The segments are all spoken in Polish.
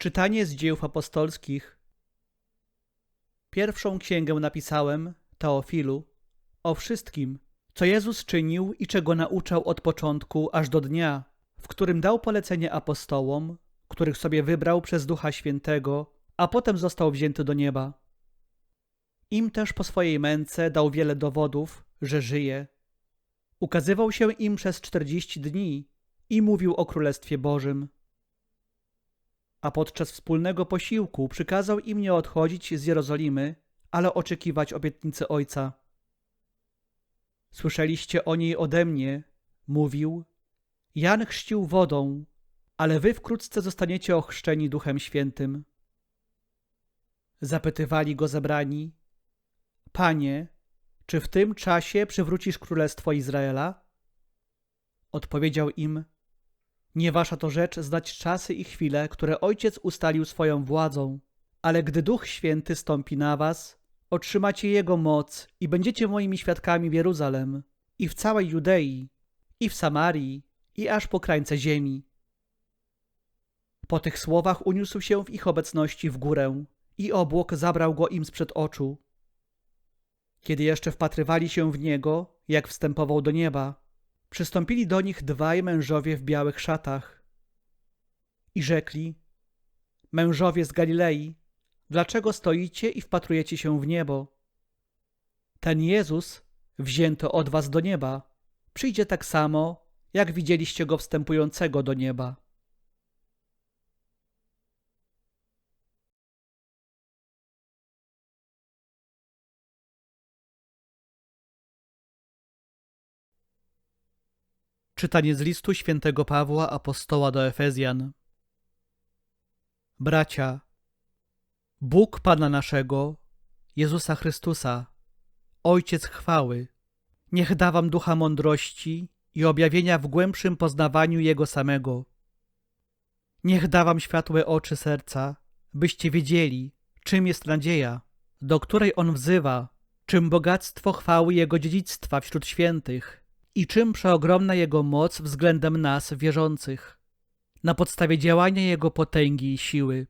Czytanie z dziejów apostolskich. Pierwszą księgę napisałem, Teofilu, o wszystkim, co Jezus czynił i czego nauczał od początku aż do dnia, w którym dał polecenie apostołom, których sobie wybrał przez Ducha Świętego, a potem został wzięty do nieba. Im też po swojej męce dał wiele dowodów, że żyje. Ukazywał się im przez czterdzieści dni i mówił o Królestwie Bożym a podczas wspólnego posiłku przykazał im nie odchodzić z Jerozolimy, ale oczekiwać obietnicy Ojca. Słyszeliście o niej ode mnie, mówił. Jan chrzcił wodą, ale wy wkrótce zostaniecie ochrzczeni Duchem Świętym. Zapytywali go zebrani, Panie, czy w tym czasie przywrócisz królestwo Izraela? Odpowiedział im, nie wasza to rzecz znać czasy i chwile, które Ojciec ustalił swoją władzą, ale gdy Duch Święty stąpi na was, otrzymacie Jego moc i będziecie moimi świadkami w Jeruzalem i w całej Judei i w Samarii i aż po krańce ziemi. Po tych słowach uniósł się w ich obecności w górę i obłok zabrał go im sprzed oczu. Kiedy jeszcze wpatrywali się w niego, jak wstępował do nieba, przystąpili do nich dwaj mężowie w białych szatach i rzekli: Mężowie z Galilei, dlaczego stoicie i wpatrujecie się w niebo? Ten Jezus, wzięty od was do nieba, przyjdzie tak samo, jak widzieliście go wstępującego do nieba. Czytanie z listu świętego Pawła apostoła do Efezjan. Bracia, Bóg Pana naszego, Jezusa Chrystusa, Ojciec chwały, niech da wam ducha mądrości i objawienia w głębszym poznawaniu Jego samego. Niech da wam światłe oczy serca, byście wiedzieli, czym jest nadzieja, do której On wzywa, czym bogactwo chwały Jego dziedzictwa wśród świętych, i czym przeogromna Jego moc względem nas, wierzących, na podstawie działania Jego potęgi i siły.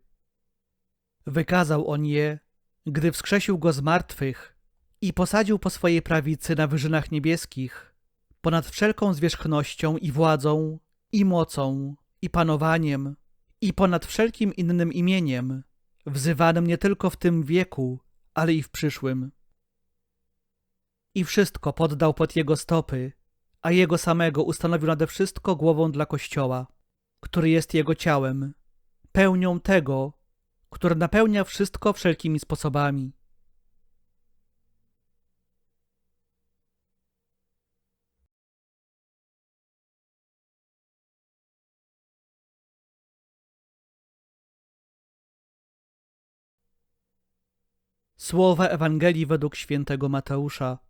Wykazał On je, gdy wskrzesił Go z martwych i posadził po swojej prawicy na wyżynach niebieskich, ponad wszelką zwierzchnością i władzą, i mocą, i panowaniem, i ponad wszelkim innym imieniem, wzywanym nie tylko w tym wieku, ale i w przyszłym. I wszystko poddał pod Jego stopy, a jego samego ustanowił nade wszystko głową dla Kościoła, który jest jego ciałem, pełnią tego, który napełnia wszystko wszelkimi sposobami. Słowa Ewangelii według świętego Mateusza.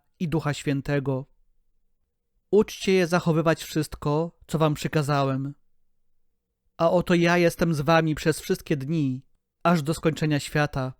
i Ducha Świętego. Uczcie je zachowywać wszystko, co wam przykazałem. A oto ja jestem z wami przez wszystkie dni, aż do skończenia świata.